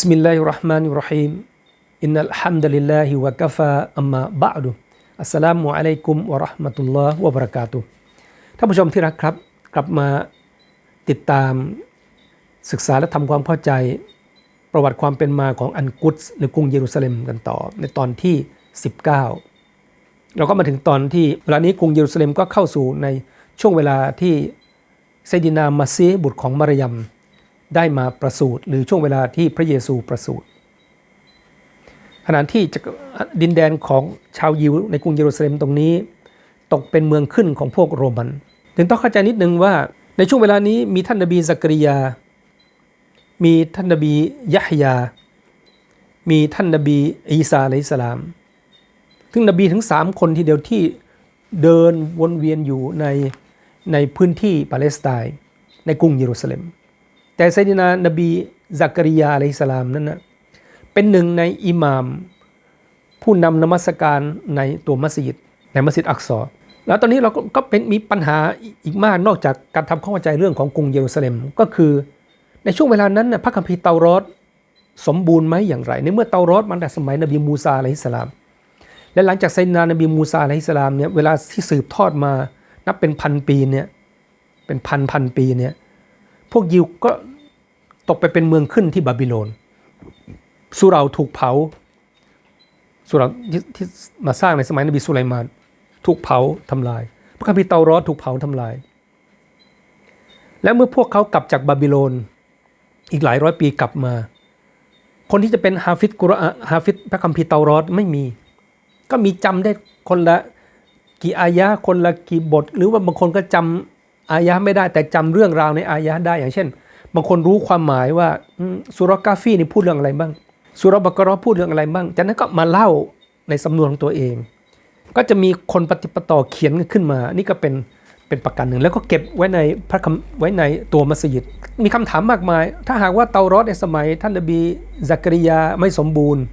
بسم الله الرحمن الرحيم إن الحمد لله وكفى أما بعد อัสสลามุอะลัยกุมวะเราะห์มะตุลลอฮ์วะบะเราะกาตุฮ์ท่านผู้ชมที่รักครับ กลับมาติดตามศึกษาและทำความเข้าใจ ประวัติความเป็นมาของอันกุดส์หรือกรุงเยรูซาเล็มกันต่อในตอนที่ 19 เราก็มาถึงตอนที่เวลานี้กรุงเยรูซาเล็มก็เข้าสู่ในช่วงเวลาที่ไซดินามาซีบุตรของมารยมได้มาประสูติหรือช่วงเวลาที่พระเยซูประสูติขณะที่ดินแดนของชาวยิวในกรุงเยรูซาเล็มตรงนี้ ตกเป็นเมืองขึ้นของพวกโรมัน ถึงต้องเข้าใจนิดนึงว่าในช่วงเวลานี้มีท่านนบีซักริยา มีท่านนบียะฮยา มีท่านนบีอีสาอะลัยฮิสลามซึ่งนบีถึงสามคนทีเดียวที่เดินวนเวียนอยู่ในในพื้นที่ปาเลสไตน์ในกรุงเยรูซาเล็ม แต่ไซดินานบีซักริยาอะลัยฮิสลามนั้นนะเป็นหนึ่งในอิหม่าม ผู้นำนมัสการในตัวมัสยิดในมัสยิดอักซอแล้วตอนนี้เราก็เป็นมีปัญหาอีกมากนอกจากการทำความเข้าใจเรื่องของกรุงเยรูซาเล็มก็คือ ในช่วงเวลานั้นนะพระคัมภีร์เตารอดสมบูรณ์ไหมอย่างไร ในเมื่อเตารอดมันแต่สมัยนบีมูซาอะลัยฮิสลาม และหลังจากไซนานบีมูซาอะลัยฮิสลามเนี่ยเวลาที่สืบทอดมานับเป็นพันปีเนี่ยเป็นพันพันปีเนี่ยพวกยิวก็ตกไปเป็นเมืองขึ้นที่บาบิโลนสุเราถูกเผาสุเราที่ที่มาสร้างในสมัยนบีสุไลมานถูกเผาทำลาย พระคัมภีร์เตารอดถูกเผาทำลาย และเมื่อพวกเขากลับจากบาบิโลน อีกหลายร้อยปีกลับมา คนที่จะเป็นฮาฟิดกุรอานฮาฟิดพระคัมภีร์เตารอดไม่มี ก็มีจำได้คนละกี่อายะคนละกี่บท หรือว่าบางคนก็จำอายะไม่ได้ แต่จำเรื่องราวในอายะได้อย่างเช่น บางคนรู้ความหมายว่าสุรกาฟีนี่พูดเรื่องอะไรบ้างสุรบกรอพูดเรื่องอะไรบ้างจากนั้นก็มาเล่าในสำนวนของตัวเอง ก็จะมีคนปฏิปต่อเขียนขึ้นมา นี่ก็เป็น เป็นประกันหนึ่ง แล้วก็เก็บไว้ในพระคำไว้ในตัวมัสยิด มีคำถามมากมาย ถ้าหากว่าเตารอดในสมัยท่านนบีซักริยาไม่สมบูรณ์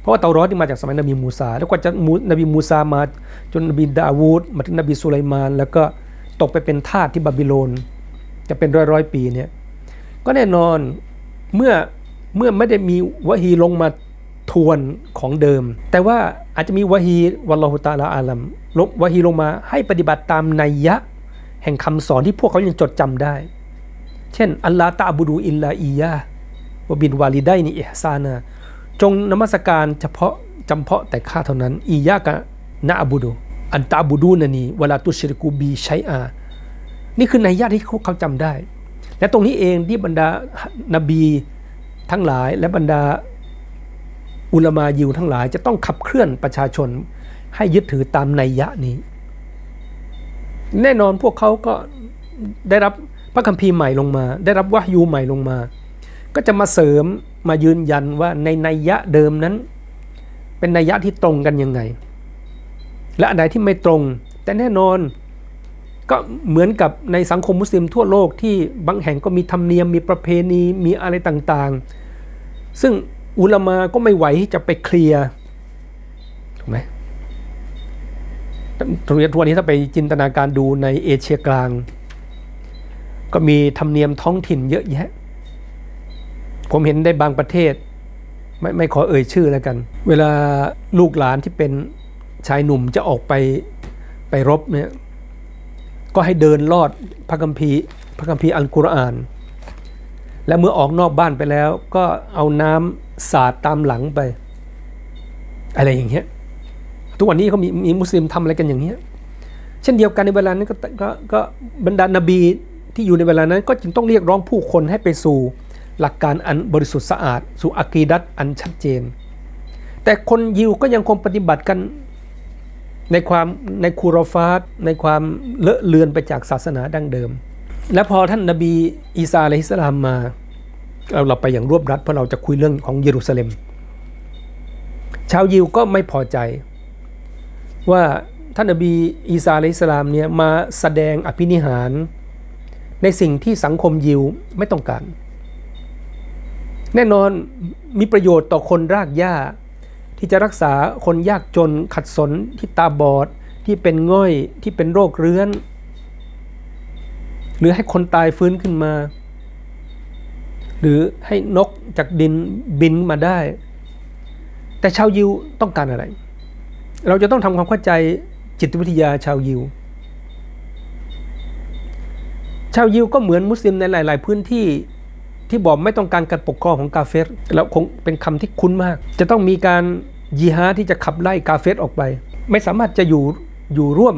เพราะว่าเตารอดนี่มาจากสมัยนบีมูซา แล้วก็จะนบีมูซามาจนนบีดาวูดมาถึงนบีสุไลมาน แล้วก็ตกไปเป็นทาสที่บาบิโลน จะเป็นร้อยร้อยปีเนี่ยก็แน่นอนเมื่อเมื่อไม่ได้มีวะฮีลงมา ทวนของเดิม แต่ว่าอาจจะมีวะฮีวัลลอฮุตาลาอาลัมลบวะฮีลงมาให้ปฏิบัติตามนัยยะ แห่งคำสอนที่พวกเขายังจดจำได้ เช่น อัลลาตาบูดูอิลลาอียะวบินวาลิได้นี่อิฮซานาจงนมัสการเฉพาะจำเพาะแต่ข้าเท่านั้น อียะกะนะอบูดูอันตาบูดูนันีเวลาตุชริกูบีใช้อา นี่คือนัยยะที่เขาจำได้ และตรงนี้เองที่บรรดานบีทั้งหลายและบรรดา อุลามายิวทั้งหลายจะต้องขับเคลื่อนประชาชนให้ยึดถือตามนัยยะนี้ แน่นอนพวกเขาก็ได้รับพระคัมภีร์ใหม่ลงมา ได้รับวะยูใหม่ลงมา ก็จะมาเสริมมายืนยันว่าในนัยยะเดิมนั้น เป็นนัยยะที่ตรงกันยังไง และอันใดที่ไม่ตรง แต่แน่นอนก็เหมือนกับในสังคมมุสลิมทั่วโลกที่บางแห่งก็มีธรรมเนียมมีประเพณีมีอะไรต่างๆ ซึ่ง อุลามาก็ไม่ไหวที่จะไปเคลียร์ถูกไหมตรงนี้ทุกวันนี้ถ้าไปจินตนาการดูในเอเชียกลาง ก็มีธรรมเนียมท้องถิ่นเยอะแยะ ผมเห็นได้บางประเทศ ไม่ไม่ขอเอ่ยชื่อแล้วกัน เวลาลูกหลานที่เป็นชายหนุ่มจะออกไปไปรบเนี่ยก็ให้เดินลอดพระคัมภีร์พระคัมภีร์อัลกุรอาน และเมื่อออกนอกบ้านไปแล้ว ก็เอาน้ำสาดตามหลังไป อะไรอย่างเงี้ยทุกวันนี้เขามีมีมุสลิมทำอะไรกันอย่างเงี้ยเช่นเดียวกันในเวลานั้นก็กก็บรรดานบีที่อยู่ในเวลานั้น ก็จึงต้องเรียกร้องผู้คนให้ไปสู่หลักการอันบริสุทธิ์สะอาด สู่อะกีดัตอันชัดเจน แต่คนยิวก็ยังคงปฏิบัติกันในความในคูรอฟาสในความเลอะเลือนไปจากศาสนาดั้งเดิม และพอท่านนบีอีสาอะลัยฮิสลามมาเราเราไปอย่างรวบรัดเพราะเราจะคุยเรื่องของเยรูซาเล็ม ชาวยิวก็ไม่พอใจ ว่าท่านนบีอีสาอะลัยฮิสลามเนี่ยมาแสดงอภินิหาร ในสิ่งที่สังคมยิวไม่ต้องการ แน่นอนมีประโยชน์ต่อคนรากหญ้า ที่จะรักษาคนยากจนขัดสนที่ตาบอดที่เป็นง่อยที่เป็นโรคเรื้อน หรือให้คนตายฟื้นขึ้นมา หรือให้นกจากดินบินมาได้ แต่ชาวยิวต้องการอะไร เราจะต้องทำความเข้าใจจิตวิทยาชาวยิว ชาวยิวก็เหมือนมุสลิมในหลาย ๆ พื้นที่ที่บอกไม่ต้องการการปกครองของกาเฟสแล้วคงเป็นคำที่คุ้นมาก จะต้องมีการยีฮาที่จะขับไล่กาเฟสออกไป ไม่สามารถจะอยู่อยู่ร่วม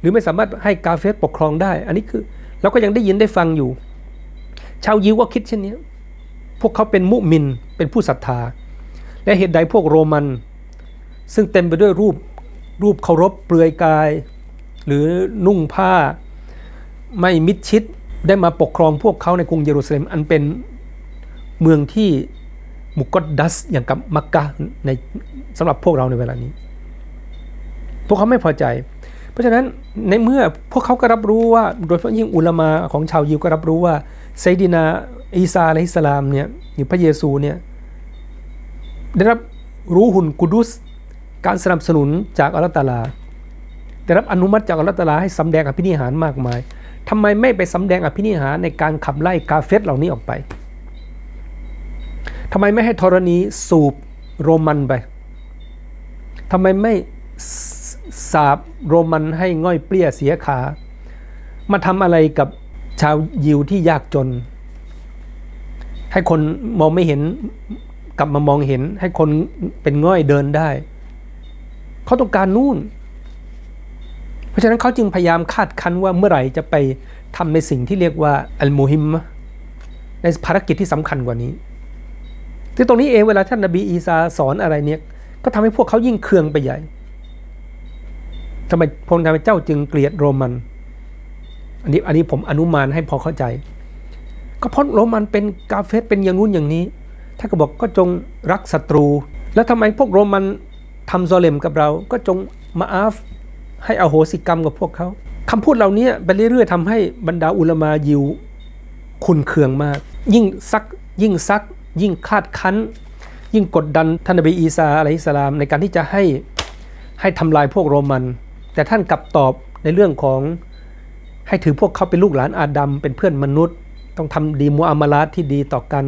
หรือไม่สามารถให้กาเฟสปกครองได้ อันนี้คือ เราก็ยังได้ยินได้ฟังอยู่ ชาวยิวก็คิดเช่นนี้พวกเขาเป็นมุมินเป็นผู้ศรัทธา และเหตุใดพวกโรมัน ซึ่งเต็มไปด้วยรูปรูปเคารพเปลือยกาย หรือนุ่งผ้า ไม่มิดชิดได้มาปกครองพวกเขาในกรุงเยรูซาเล็มอันเป็นเมืองที่มุกดดัสอย่างกับมักกะในสำหรับพวกเราในเวลานี้ พวกเขาไม่พอใจ เพราะฉะนั้นในเมื่อพวกเขาก็รับรู้ว่าโดยเฉพาะยิ่งอุลามาของชาวยิวก็รับรู้ว่าไซดีนาอีซาอะลัยฮิสลามเนี่ยหรือพระเยซูเนี่ยได้รับรู้หุ่นกุดุสการสนับสนุนจากอัลตาลาได้รับอนุมัติจากอัลตาลาให้สำแดงอภินิหารมากมายทำไมไม่ไปสำแดงอภินิหารในการขับไล่กาเฟสเหล่านี้ออกไปทำไมไม่ให้ธรณีสูบโรมันไปทำไมไม่ สาบโรมันให้ง่อยเปรี้ยเสียขา มาทำอะไรกับชาวยิวที่ยากจน ให้คนมองไม่เห็นกลับมามองเห็น ให้คนเป็นง่อยเดินได้ เขาต้องการนู่น เพราะฉะนั้นเขาจึงพยายามคาดคั้นว่าเมื่อไหร่จะไปทำในสิ่งที่เรียกว่าอัลมูฮิมในภารกิจที่สำคัญกว่านี้ ที่ตรงนี้เองเวลาท่านนบีอีสาสอนอะไรเนี่ยก็ทำให้พวกเขายิ่งเคืองไปใหญ่ ทำไมพงทำไมเจ้าจึงเกลียดโรมัน อันนี้อันนี้ผมอนุมานให้พอเข้าใจ ก็เพราะโรมันเป็นกาเฟสเป็นอย่างนู้นอย่างนี้ ถ้าก็บอกก็จงรักศัตรู แล้วทำไมพวกโรมันทำโซเลมกับเรา ก็จงมาอาฟให้อโหสิกรรมกับพวกเขาคำพูดเหล่านี้ไปเรื่อยๆทำให้บรรดาอุลมายิวขุนเคืองมาก ยิ่งซักยิ่งซัก ยิ่งคาดคั้น ยิ่งกดดันท่านนบีอีสาอะลัยฮิสสลามในการที่จะให้ให้ทำลายพวกโรมัน แต่ท่านกลับตอบในเรื่องของให้ถือพวกเขาเป็นลูกหลานอาดัมเป็นเพื่อนมนุษย์ ต้องทำดีมูอามาลาที่ดีต่อกัน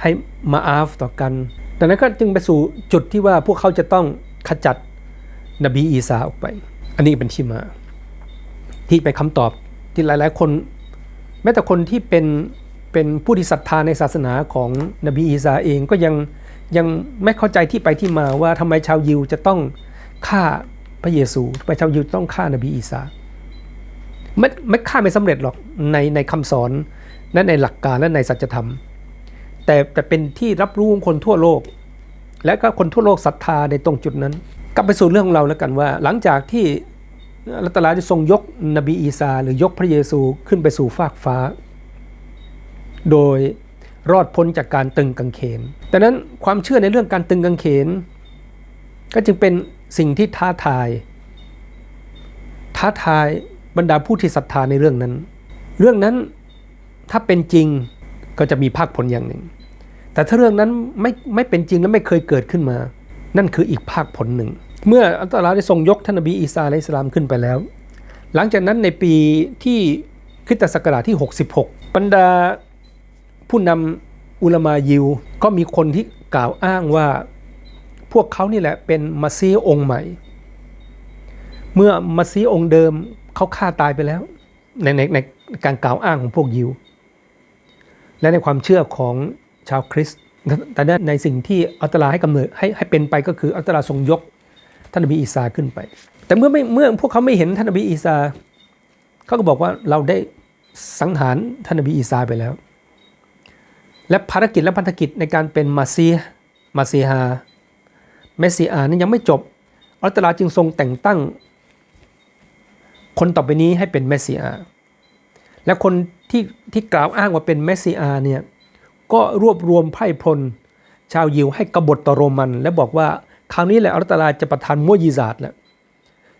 ให้มาอาฟต่อกันดังนั้นก็จึงไปสู่จุดที่ว่าพวกเขาจะต้องขจัดนบีอีสาออกไป อันนี้เป็นที่มา ที่เป็นคำตอบที่หลาย ๆ คน แม้แต่คนที่เป็นเป็นผู้ที่ศรัทธาในศาสนาของนบีอีสาเองก็ยังยังไม่เข้าใจที่ไปที่มาว่าทำไมชาวยิวจะต้องฆ่า ระเยซูทำไมชายิวต้องฆ่านบีอีสาไม่ไม่ฆ่าไม่สำเร็จหรอกในในคำสอนและในหลักการและในสัจธรรม แต่แต่เป็นที่รับรู้ของคนทั่วโลก และก็คนทั่วโลกศรัทธาในตรงจุดนั้น กลับไปสู่เรื่องของเราแล้วกันว่า หลังจากที่อัตาลาจะทรงยกนบีอีสาหรือยกพระเยซูขึ้นไปสู่ฟากฟ้า โดยรอดพ้นจากการตึงกางเขน แต่นั้นความเชื่อในเรื่องการตึงกางเขน ก็จึงเป็น สิ่งที่ท้าทาย ท้าทายบรรดาผู้ที่ศรัทธาในเรื่องนั้น เรื่องนั้นถ้าเป็นจริงก็จะมีภาคผลอย่างหนึ่ง แต่ถ้าเรื่องนั้นไม่ไม่เป็นจริงและไม่เคยเกิดขึ้นมา นั่นคืออีกภาคผลหนึ่ง เมื่ออัลลอฮฺได้ทรงยกท่านนบีอีสาอะลสลามขึ้นไปแล้ว หลังจากนั้นในปีที่คริสตศักราชที่ 66 บรรดาผู้นำอุลามายิวก็มีคนที่กล่าวอ้างว่า พวกเขานี่แหละเป็นมัซีองค์ใหม่ เมื่อมัซีองค์เดิมเขาฆ่าตายไปแล้ว ในในในการกล่าวอ้างของพวกยิว และในความเชื่อของชาวคริสต์แต่ในสิ่งที่อัลตลาให้กำเนิดให้ให้เป็นไปก็คืออัลตลาทรงยกท่านนบีอีสาขึ้นไป แต่เมื่อไม่เมื่อพวกเขาไม่เห็นท่านนบีอีสาเขาก็บอกว่าเราได้สังหารท่านนบีอีสาไปแล้ว และภารกิจและพันธกิจในการเป็นมาซีมาซีฮา เมสซิอานั้นยังไม่จบ อัลตลาจึงทรงแต่งตั้ง คนต่อไปนี้ให้เป็นเมสซิอาและคนที่ที่กล่าวอ้างว่าเป็นเมสซิอาเนี่ยก็รวบรวมไพร่พล ชาวยิวให้กบฏต่อโรมัน และบอกว่าคราวนี้แหละอัลตลาจะประทานมุยิซาตแล้ว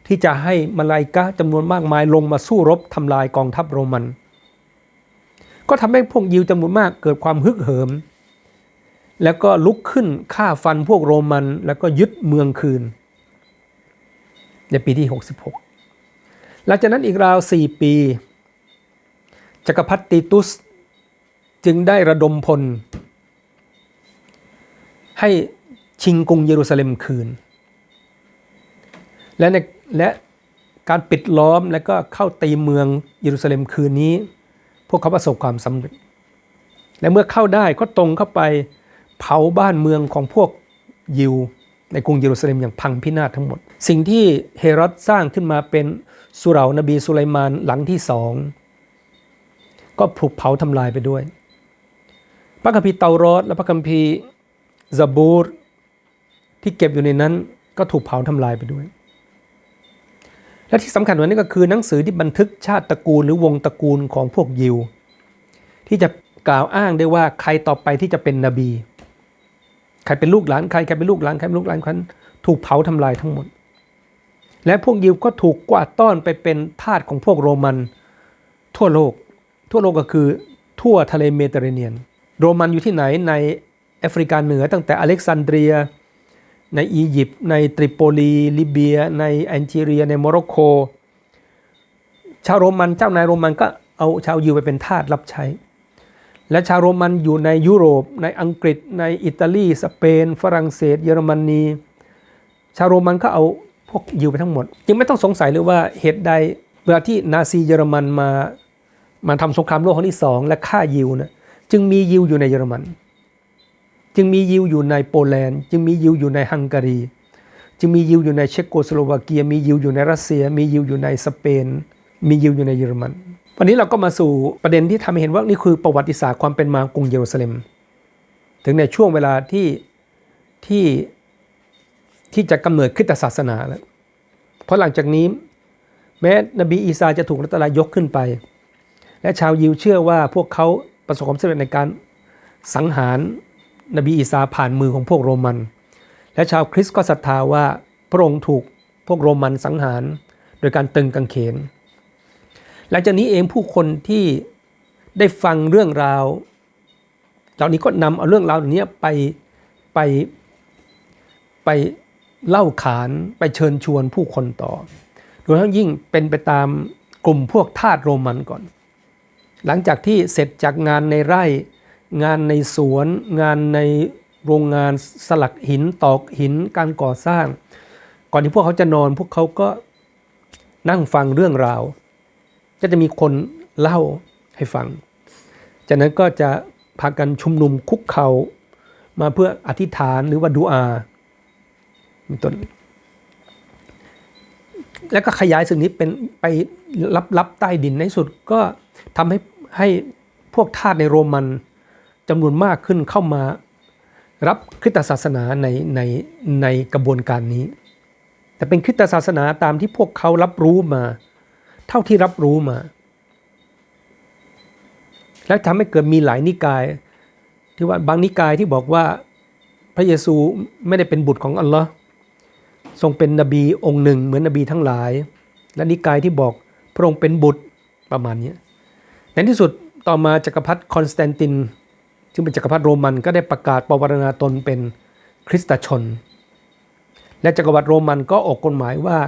ที่จะให้มาลายกะจำนวนมากมายลงมาสู้รบทำลายกองทัพโรมัน ก็ทำให้พวกยิวจำนวนมากเกิดความฮึกเหิม แล้วก็ลุกขึ้นฆ่าฟันพวกโรมัน แล้วก็ยึดเมืองคืน ในปีที่ 66 หลังจากนั้นอีกราว 4 ปี จักรพรรดิติตุสจึงได้ระดมพล ให้ชิงกรุงเยรูซาเล็มคืน และในและการปิดล้อมและก็เข้าตีเมืองเยรูซาเล็มคืนนี้ พวกเขาประสบความสำเร็จ และเมื่อเข้าได้ก็ตรงเข้าไป เผาบ้านเมืองของพวกยิว ในกรุงเยรูซาเล็มอย่างพังพินาศทั้งหมด สิ่งที่เฮโรดสร้างขึ้นมาเป็นสุเหร่านบีสุไลมานหลังที่สองก็ถูกเผาทำลายไปด้วย พระคัมภีร์เตารอดและพระคัมภีร์ซาบูรที่เก็บอยู่ในนั้นก็ถูกเผาทำลายไปด้วย และที่สำคัญกว่านี้ก็คือหนังสือที่บันทึกชาติตระกูลหรือวงตระกูลของพวกยิว ที่จะกล่าวอ้างได้ว่าใครต่อไปที่จะเป็นนบี ใครเป็นลูกหลานใครใครเป็นลูกหลานใครเป็นลูกหลานคนถูกเผาทำลายทั้งหมด และพวกยิวก็ถูกกวาดต้อนไปเป็นทาสของพวกโรมัน ทั่วโลก ทั่วโลกก็คือทั่วทะเลเมดิเตอร์เรเนียน โรมันอยู่ที่ไหนในแอฟริกาเหนือตั้งแต่อเล็กซานเดรีย ในอียิปต์ในตริโปลีลิเบีย ในแอนจีเรียในโมร็อกโก ชาวโรมันเจ้านายโรมันก็เอาชาวยิวไปเป็นทาสรับใช้ และชาวโรมันอยู่ในยุโรป ในอังกฤษ ในอิตาลีสเปน ฝรั่งเศส เยอรมนี ชาวโรมันก็เอาพวกยิวไปทั้งหมด จึงไม่ต้องสงสัยเลยว่าเหตุใดเวลาที่นาซีเยอรมันมามาทำสงครามโลกครั้งที่สองและฆ่ายิวนะจึงมียิวอยู่ในเยอรมัน จึงมียิวอยู่ในโปแลนด์ จึงมียิวอยู่ในฮังการี จึงมียิวอยู่ในเชโกสโลวาเกีย มียิวอยู่ในรัสเซีย มียิวอยู่ในสเปน มียิวอยู่ในเยอรมัน วันนี้เราก็มาสู่ประเด็นที่ทำให้เห็นว่านี่คือประวัติศาสตร์ความเป็นมากรุงเยรูซาเล็ม ถึงในช่วงเวลาที่ที่ที่จะกำเนิดคริสตศาสนาแล้วเพราะหลังจากนี้ แม้นบีอีสาจะถูกรัตลายกขึ้นไป และชาวยิวเชื่อว่าพวกเขาประสบความสำเร็จในการสังหารนบีอีสาผ่านมือของพวกโรมัน และชาวคริสต์ก็ศรัทธาว่าพระองค์ถูกพวกโรมันสังหาร โดยการตึงกางเขน หลังจากนี้เองผู้คนที่ได้ฟังเรื่องราวเหล่านี้ก็นำเอาเรื่องราวเหล่านี้ไปไปไปเล่าขานไปเชิญชวนผู้คนต่อโดยทั้งยิ่งเป็นไปตามกลุ่มพวกทาสโรมันก่อน หลังจากที่เสร็จจากงานในไร่ งานในสวน งานในโรงงานสลักหินตอกหินการก่อสร้าง ก่อนที่พวกเขาจะนอนพวกเขาก็นั่งฟังเรื่องราว ก็จะมีคนเล่าให้ฟัง จากนั้นก็จะพากันชุมนุมคุกเขา่ามาเพื่ออธิษฐานหรือว่าดูอาเป็นต้น แล้วก็ขยายสิ่งนี้เป็นไปรับรับใต้ดินในสุดก็ทำให้ให้พวกทาสในโรมันจำนวนมากขึ้นเข้ามารับคริสตศาสนาในในในกระบวนการนี้ แต่เป็นคริสตศาสนาตามที่พวกเขารับรู้มา เท่าที่รับรู้มา และทำให้เกิดมีหลายนิกาย ที่ว่าบางนิกายที่บอกว่าพระเยซูไม่ได้เป็นบุตรของอัลลอฮ์ทรงเป็นนบีองค์หนึ่งเหมือนนบีทั้งหลาย และนิกายที่บอกพระองค์เป็นบุตรประมาณนี้ในที่สุดต่อมาจักรพรรดิคอนสแตนตินซึ่งเป็นจักรพรรดิโรมันก็ได้ประกาศปวารณาตนเป็นคริสตชน และจักรวรรดิโรมันก็ออกกฎหมายว่า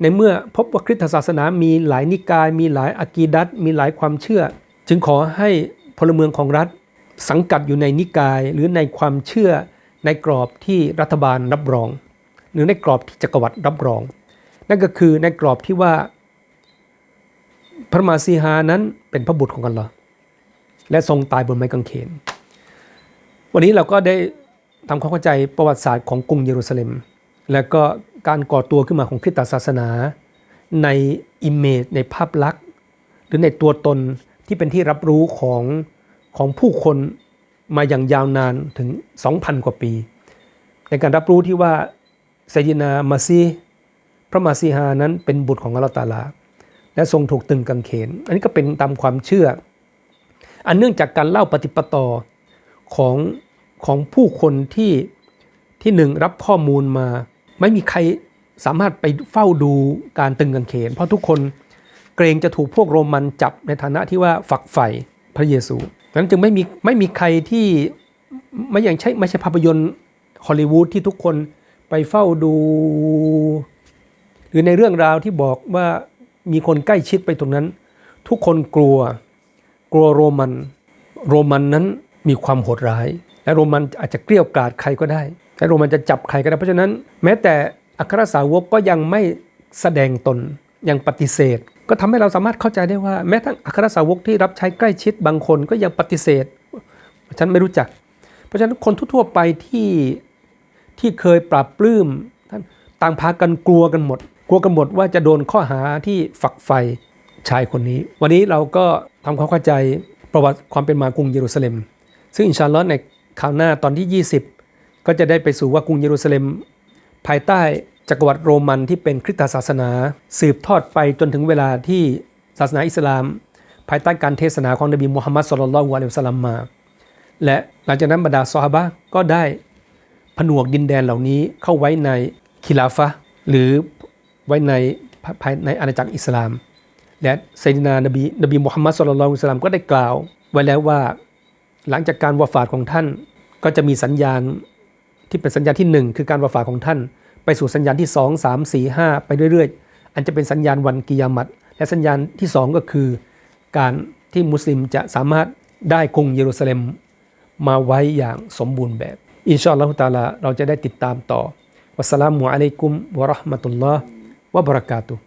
ในเมื่อพบว่าคริสตศาสนามีหลายนิกาย มีหลายอากีดัตมีหลายความเชื่อ จึงขอให้พลเมืองของรัฐสังกัดอยู่ในนิกายหรือในความเชื่อในกรอบที่รัฐบาลรับรอง หรือในกรอบที่จักรวรรดิรับรอง นั่นก็คือในกรอบที่ว่า พระมาซีฮานั้นเป็นพระบุตรของกันเหรอและทรงตายบนไม้กางเขน วันนี้เราก็ได้ทำความเข้าใจประวัติศาสตร์ของกรุงเยรูซาเล็ม และก็ การก่อตัวขึ้นมาของคริสตศาสนาในอิมเมจในภาพลักษณ์ หรือในตัวตนที่เป็นที่รับรู้ของของผู้คนมาอย่างยาวนานถึง 2,000 กว่าปี ในการรับรู้ที่ว่าไซยินามาซีพระมาซีฮานั้นเป็นบุตรของอัลอตาลา และทรงถูกตึงกางเขน อันนี้ก็เป็นตามความเชื่อ อันเนื่องจากการเล่าปฏิปต่อของของผู้คนที่ที่หนึ่งรับข้อมูลมา ไม่มีใครสามารถไปเฝ้าดูการตึงกางเขน เพราะทุกคนเกรงจะถูกพวกโรมันจับในฐานะที่ว่าฝักใฝ่พระเยซูดังนั้นจึงไม่มีไม่มีใครที่ไม่อย่างใช่ไม่ใช่ภาพยนตร์ฮอลลีวูดที่ทุกคนไปเฝ้าดู หรือในเรื่องราวที่บอกว่ามีคนใกล้ชิดไปตรงนั้น ทุกคนกลัวกลัวโรมัน โรมันนั้นมีความโหดร้าย และโรมันอาจจะเกลี้ยกล่อมใครก็ได้ และโรมันจะจับใครก็ได้เพราะฉะนั้น แม้แต่อัครสาวกก็ยังไม่แสดงตนยังปฏิเสธ ก็ทำให้เราสามารถเข้าใจได้ว่า แม้ทั้งอัครสาวกที่รับใช้ใกล้ชิดบางคนก็ยังปฏิเสธ ฉันไม่รู้จัก เพราะฉะนั้นคนทั่วไปที่ที่เคยปรับปลื้มท่านต่างพากันกลัวกันหมด กลัวกันหมดว่าจะโดนข้อหาที่ฝักใฝ่ชายคนนี้ วันนี้เราก็ทำความเข้าใจประวัติความเป็นมากรุงเยรูซาเล็ม ซึ่งอินชาลอฮ์ในคราวหน้าตอนที่ 20 ก็จะได้ไปสู่ว่ากรุงเยรูซาเล็ม ภายใต้จักรวรรดิโรมันที่เป็นคริสตศาสนา สืบทอดไปจนถึงเวลาที่ศาสนาอิสลาม ภายใต้การเทศนาของนบีมุฮัมมัดสุลลัลลอฮุอะลัยฮิวสลัมมา และหลังจากนั้นบรรดาซอฮาบะก็ได้ผนวกดินแดนเหล่านี้เข้าไว้ในคิลาฟะหรือไว้ในภายในอาณาจักรอิสลาม และไซดินานบีนบีมุฮัมมัดสุลลัลอฮุอะลัยฮิสลลัมก็ได้กล่าว ไว้แล้วว่า หลังจากการวาฟาตของท่านก็จะมีสัญญาณ ที่เป็นสัญญาณที่หนึ่งคือการวาฟาของท่าน ไปสู่สัญญาณที่ 2 3 4 5 ไปเรื่อยๆ อันจะเป็นสัญญาณวันกิยามัตและสัญญาณที่ 2 ก็คือ การที่มุสลิมจะสามารถได้กรุงเยรูซาเล็ม มาไว้อย่างสมบูรณ์แบบ อินชาอัลลอฮฺตาลาเราจะได้ติดตามต่อวัสสลามุอะลัยกุมวะราะห์มะตุลลอฮ์วะบะเราะกาตุฮ์